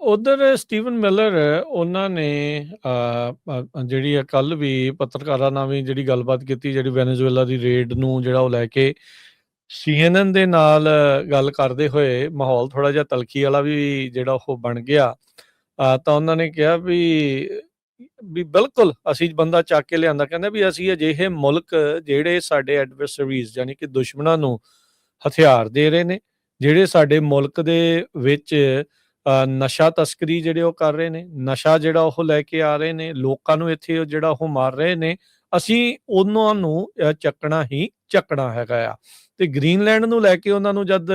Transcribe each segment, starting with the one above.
ਉਧਰ Steven miller, ਉਹਨਾਂ ਨੇ ਜਿਹੜੀ ਆ ਕੱਲ ਵੀ ਪੱਤਰਕਾਰਾਂ ਨਾਲ ਵੀ ਜਿਹੜੀ ਗੱਲਬਾਤ ਕੀਤੀ, ਜਿਹੜੀ ਵੈਨੇਜ਼ੁਏਲਾ ਦੀ ਰੇਡ ਨੂੰ ਜਿਹੜਾ ਉਹ ਲੈ ਕੇ ਸੀਐਨਐਨ ਦੇ ਨਾਲ ਗੱਲ ਕਰਦੇ ਹੋਏ ਮਾਹੌਲ ਥੋੜਾ ਜਿਹਾ ਤਲਖੀ ਵਾਲਾ ਵੀ ਜਿਹੜਾ ਉਹ ਬਣ ਗਿਆ। ਤਾਂ ਉਹਨਾਂ ਨੇ ਕਿਹਾ ਵੀ ਵੀ ਬਿਲਕੁਲ ਅਸੀਂ ਬੰਦਾ ਚੱਕ ਕੇ ਲਿਆਂਦਾ। ਕਹਿੰਦਾ ਵੀ ਅਸੀਂ ਅਜਿਹੇ ਮੁਲਕ ਜਿਹੜੇ ਸਾਡੇ ਐਡਵਰਸਰੀਜ਼ ਯਾਨੀ ਕਿ ਦੁਸ਼ਮਣਾਂ ਨੂੰ ਹਥਿਆਰ ਦੇ ਰਹੇ ਨੇ, ਜਿਹੜੇ ਸਾਡੇ ਮੁਲਕ ਦੇ ਵਿੱਚ ਨਸ਼ਾ ਤਸਕਰੀ ਜਿਹੜੇ ਉਹ ਕਰ ਰਹੇ ਨੇ, ਨਸ਼ਾ ਜਿਹੜਾ ਉਹ ਲੈ ਕੇ ਆ ਰਹੇ ਨੇ, ਲੋਕਾਂ ਨੂੰ ਇੱਥੇ ਉਹ ਜਿਹੜਾ ਉਹ ਮਾਰ ਰਹੇ ਨੇ, ਅਸੀਂ ਉਹਨਾਂ ਨੂੰ ਚੱਕਣਾ ਹੀ ਚੱਕਣਾ ਹੈਗਾ ਆ। ਤੇ ਗ੍ਰੀਨਲੈਂਡ ਨੂੰ ਲੈ ਕੇ ਉਹਨਾਂ ਨੂੰ ਜਦ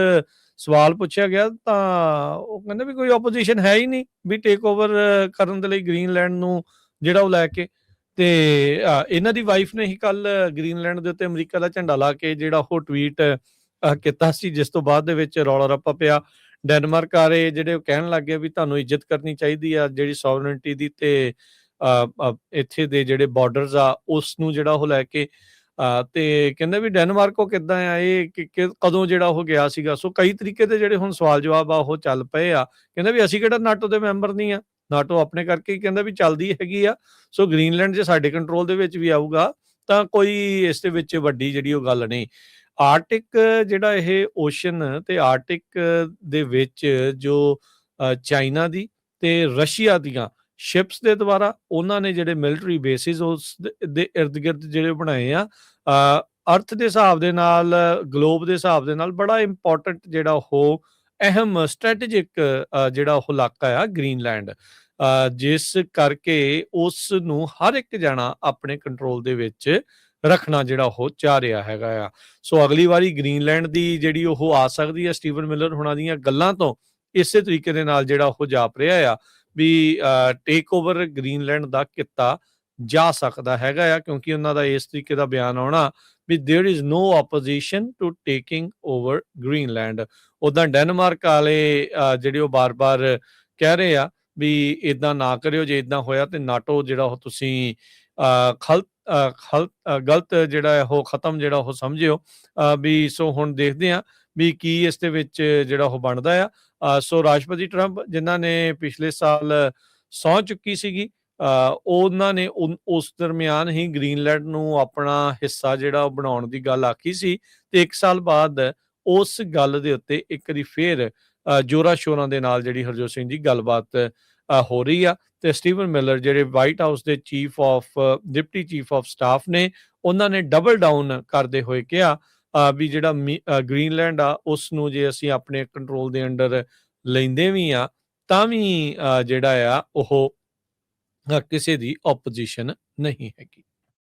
ਸਵਾਲ ਪੁੱਛਿਆ ਗਿਆ ਤਾਂ ਉਹ ਕਹਿੰਦੇ ਵੀ ਕੋਈ ਆਪੋਜੀਸ਼ਨ ਹੈ ਹੀ ਨਹੀਂ ਵੀ ਟੇਕ ਓਵਰ ਕਰਨ ਦੇ ਲਈ ਗ੍ਰੀਨਲੈਂਡ ਨੂੰ ਜਿਹੜਾ ਉਹ ਲੈ ਕੇ। ਤੇ ਇਹਨਾਂ ਦੀ ਵਾਈਫ ਨੇ ਹੀ ਕੱਲ ਗ੍ਰੀਨਲੈਂਡ ਦੇ ਉੱਤੇ ਅਮਰੀਕਾ ਦਾ ਝੰਡਾ ਲਾ ਕੇ ਜਿਹੜਾ ਉਹ ਟਵੀਟ ਕੀਤਾ ਸੀ, ਜਿਸ ਤੋਂ ਬਾਅਦ ਦੇ ਵਿੱਚ ਰੌਲਾ ਰੱਪਾ ਪਿਆ। ਡੈਨਮਾਰਕ ਆ ਰਹੇ ਜਿਹੜੇ ਉਹ ਕਹਿਣ ਲੱਗ ਗਏ ਵੀ ਤੁਹਾਨੂੰ ਇੱਜ਼ਤ ਕਰਨੀ ਚਾਹੀਦੀ ਆ, ਜਿਹੜੀ ਸੋਵਰਨਿਟੀ ਦੀ ਤੇ ਇੱਥੇ ਦੇ ਜਿਹੜੇ ਬਾਰਡਰਸ ਆ ਉਸ ਨੂੰ ਜਿਹੜਾ ਉਹ ਲੈ ਕੇ ਤੇ ਕਹਿੰਦਾ ਵੀ ਡੈਨਮਾਰਕ ਉਹ ਕਿੱਦਾਂ ਆ, ਇਹ ਕਿ- ਕਦੋਂ ਜਿਹੜਾ ਉਹ ਗਿਆ ਸੀਗਾ? ਸੋ ਕਈ ਤਰੀਕੇ ਦੇ ਜਿਹੜੇ ਹੁਣ ਸਵਾਲ ਜਵਾਬ ਆ, ਉਹ ਚੱਲ ਪਏ ਆ। ਕਹਿੰਦਾ ਵੀ ਅਸੀਂ ਕਿਹੜਾ ਨਾਟੋ ਦੇ ਮੈਂਬਰ ਨਹੀਂ ਆ? ਨਾਟੋ ਆਪਣੇ ਕਰਕੇ ਹੀ ਕਹਿੰਦਾ ਵੀ ਚੱਲਦੀ ਹੈਗੀ ਆ। ਸੋ ਗ੍ਰੀਨਲੈਂਡ ਜੇ ਸਾਡੇ ਕੰਟਰੋਲ ਦੇ ਵਿੱਚ ਵੀ ਆਊਗਾ, ਤਾਂ ਕੋਈ ਇਸ ਦੇ ਵਿੱਚ ਵੱਡੀ ਜਿਹੜੀ ਉਹ ਗੱਲ ਨਹੀਂ। ਆਰਟਿਕ ਜਿਹੜਾ ਇਹ ਓਸ਼ਨ ਤੇ ਆਰਟਿਕ ਦੇ ਵਿੱਚ ਜੋ ਚਾਈਨਾ ਦੀ ਤੇ ਰਸ਼ੀਆ ਦੀਆਂ ਸ਼ਿਪਸ ਦੇ ਦੁਆਰਾ ਉਹਨਾਂ ਨੇ ਜਿਹੜੇ ਮਿਲਟਰੀ ਬੇਸਿਸ ਉਸ ਦੇ- ਦੇ ਇਰਦ ਜਿਹੜੇ ਬਣਾਏ ਆ ਅਰਥ ਦੇ ਹਿਸਾਬ ਦੇ ਨਾਲ ਗਲੋਬ ਦੇ ਹਿਸਾਬ ਦੇ ਨਾਲ ਬੜਾ ਇੰਪੋਰਟੈਂਟ ਜਿਹੜਾ ਉਹ ਅਹਿਮ ਸਟ੍ਰੈਟੇਜਿਕ ਜਿਹੜਾ ਉਹ ਇਲਾਕਾ ਆ ਗ੍ਰੀਨਲੈਂਡ। ਅ, ਜਿਸ ਕਰਕੇ ਉਸ ਨੂੰ ਹਰ ਇੱਕ ਜਣਾ ਆਪਣੇ ਕੰਟਰੋਲ ਦੇ ਵਿੱਚ ਰੱਖਣਾ ਜਿਹੜਾ ਉਹ ਚਾਹ ਰਿਹਾ ਹੈਗਾ ਆ ਸੋ ਅਗਲੀ ਵਾਰੀ ਗ੍ਰੀਨਲੈਂਡ ਦੀ ਜਿਹੜੀ ਉਹ ਆ ਸਕਦੀ ਹੈ ਸਟੀਵਨ ਮਿਲਰ ਹੁਣਾਂ ਦੀਆਂ ਗੱਲਾਂ ਤੋਂ ਇਸੇ ਤਰੀਕੇ ਦੇ ਨਾਲ ਜਿਹੜਾ ਉਹ ਜਾਪ ਰਿਹਾ ਆ ਵੀ ਟੇਕ ਓਵਰ ਗ੍ਰੀਨਲੈਂਡ ਦਾ ਕਿੱਤਾ ਜਾ ਸਕਦਾ ਹੈਗਾ ਆ ਕਿਉਂਕਿ ਉਹਨਾਂ ਦਾ ਇਸ ਤਰੀਕੇ ਦਾ ਬਿਆਨ ਆਉਣਾ ਵੀ there is no opposition to taking over Greenland ਉਦਾਂ ਡੈਨਮਾਰਕ ਵਾਲੇ ਅ, ਜਿਹੜੇ ਉਹ ਬਾਰ-ਬਾਰ ਕਹਿ ਰਹੇ ਆ ਵੀ ਇਦਾਂ ਨਾ ਕਰਿਓ ਜੇ ਇਦਾਂ ਹੋਇਆ ਤੇ ਨਾਟੋ ਜਿਹੜਾ ਉਹ ਤੁਸੀਂ ਅ, ਗਲਤ ਜਿਹੜਾ ਉਹ ਖਤਮ ਜਿਹੜਾ ਉਹ ਸਮਝਿਓ। ਵੀ ਸੋ ਹੁਣ ਦੇਖਦੇ ਆ ਵੀ ਕੀ ਇਸ ਦੇ ਵਿੱਚ ਜਿਹੜਾ ਉਹ ਬਣਦਾ ਆ। ਸੋ ਰਾਸ਼ਟਰਪਤੀ ਟਰੰਪ ਜਿਨ੍ਹਾਂ ਨੇ ਪਿਛਲੇ ਸਾਲ ਸਹੁੰ ਚੁੱਕੀ ਸੀਗੀ ਅ, ਉਹਨਾਂ ਨੇ ਉਸ ਦਰਮਿਆਨ ਹੀ ਗ੍ਰੀਨਲੈਂਡ ਨੂੰ ਆਪਣਾ ਹਿੱਸਾ ਜਿਹੜਾ ਉਹ ਬਣਾਉਣ ਦੀ ਗੱਲ ਆਖੀ ਸੀ ਤੇ 1 ਸਾਲ ਬਾਅਦ ਉਸ ਗੱਲ ਦੇ ਉੱਤੇ ਇੱਕ ਦੀ ਫੇਰ ਅ, ਜੋਰਾਂ ਸ਼ੋਰਾਂ ਦੇ ਨਾਲ ਜਿਹੜੀ ਹਰਜੋਤ ਸਿੰਘ ਜੀ ਗੱਲਬਾਤ ਹੋ ਰਹੀ ਆ ਤੇ ਸਟੀਵਨ ਮਿਲਰ ਜਿਹੜੇ ਵਾਈਟ ਹਾਊਸ ਦੇ chief of deputy chief of staff ਨੇ ਉਹਨਾਂ ਨੇ ਡਬਲ ਡਾਊਨ ਕਰਦੇ ਹੋਏ ਕਿਹਾ ਵੀ ਜਿਹੜਾ ਮੀ- ਅ, ਗ੍ਰੀਨਲੈਂਡ ਆ ਉਸ ਨੂੰ ਜੇ ਅਸੀਂ ਆਪਣੇ ਕੰਟਰੋਲ ਦੇ ਅੰਡਰ ਲੈਂਦੇ ਵੀ ਆ ਤਾਂ ਵੀ ਜਿਹੜਾ ਆ ਉਹ ਕਿਸੇ ਦੀ ਆਪੋਜੀਸ਼ਨ ਨਹੀਂ ਹੈਗੀ।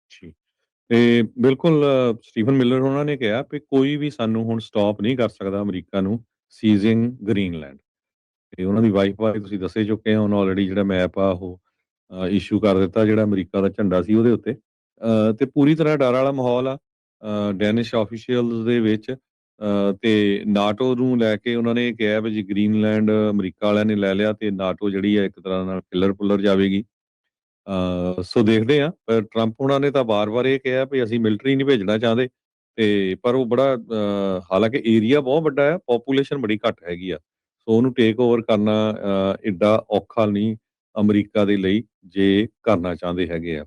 ਜੀ। ਤੇ ਬਿਲਕੁਲ ਸਟੀਫਨ ਮਿਲਰ ਉਹਨਾਂ ਨੇ ਕਿਹਾ ਕਿ ਕੋਈ ਵੀ ਸਾਨੂੰ ਹੁਣ ਸਟਾਪ ਨਹੀਂ ਕਰ ਸਕਦਾ ਅਮਰੀਕਾ ਨੂੰ ਸੀਜ਼ਿੰਗ ਗ੍ਰੀਨਲੈਂਡ। ਤੇ ਉਹਨਾਂ ਦੀ ਵਾਈਫ ਬਾਰੇ ਤੁਸੀਂ ਦੱਸੇ ਚੁੱਕੇ ਹੋ ਉਹਨਾਂ ਆਲਰੇਡੀ ਜਿਹੜਾ ਮੈਪ ਆ ਉਹ ਇਸ਼ੂ ਕਰ ਦਿੱਤਾ ਜਿਹੜਾ ਅਮਰੀਕਾ ਦਾ ਝੰਡਾ ਸੀ ਉਹਦੇ ਉੱਤੇ। ਅ, ਤੇ ਪੂਰੀ ਤਰ੍ਹਾਂ ਡਰ ਵਾਲਾ ਮਾਹੌਲ ਆ ਡੈਨਿਸ਼ ਆਫੀਸ਼ੀਅਲਸ ਦੇ ਵਿੱਚ ਅ, ਤੇ ਨਾਟੋ ਨੂੰ ਲੈ ਕੇ ਉਹਨਾਂ ਨੇ ਕਿਹਾ ਵੀ ਜੀ ਗ੍ਰੀਨਲੈਂਡ ਅਮਰੀਕਾ ਵਾਲਿਆਂ ਨੇ ਲੈ ਲਿਆ ਤੇ ਨਾਟੋ ਜਿਹੜੀ ਹੈ ਇੱਕ ਤਰ੍ਹਾਂ ਨਾਲ ਕਿਲਰ ਪੁੱਲਰ ਜਾਵੇਗੀ। ਅ, ਸੋ ਦੇਖਦੇ ਆ ਪਰ ਟਰੰਪ ਉਹਨਾਂ ਨੇ ਤਾਂ ਬਾਰ-ਬਾਰ ਇਹ ਕਿਹਾ ਵੀ ਅਸੀਂ ਮਿਲਟਰੀ ਨਹੀਂ ਭੇਜਣਾ ਚਾਹੁੰਦੇ ਤੇ ਪਰ ਉਹ ਬੜਾ ਹਾਲਾਂਕਿ ਏਰੀਆ ਬਹੁਤ ਵੱਡਾ ਹੈ ਪੋਪੂਲੇਸ਼ਨ ਬੜੀ ਘੱਟ ਹੈਗੀ ਆ। ਸੋ ਉਹਨੂੰ ਟੇਕ ਓਵਰ ਕਰਨਾ ਅ, ਏਡਾ ਔਖਾ ਨਹੀਂ ਅਮਰੀਕਾ ਦੇ ਲਈ ਜੇ ਕਰਨਾ ਚਾਹੁੰਦੇ ਹੈਗੇ ਆ।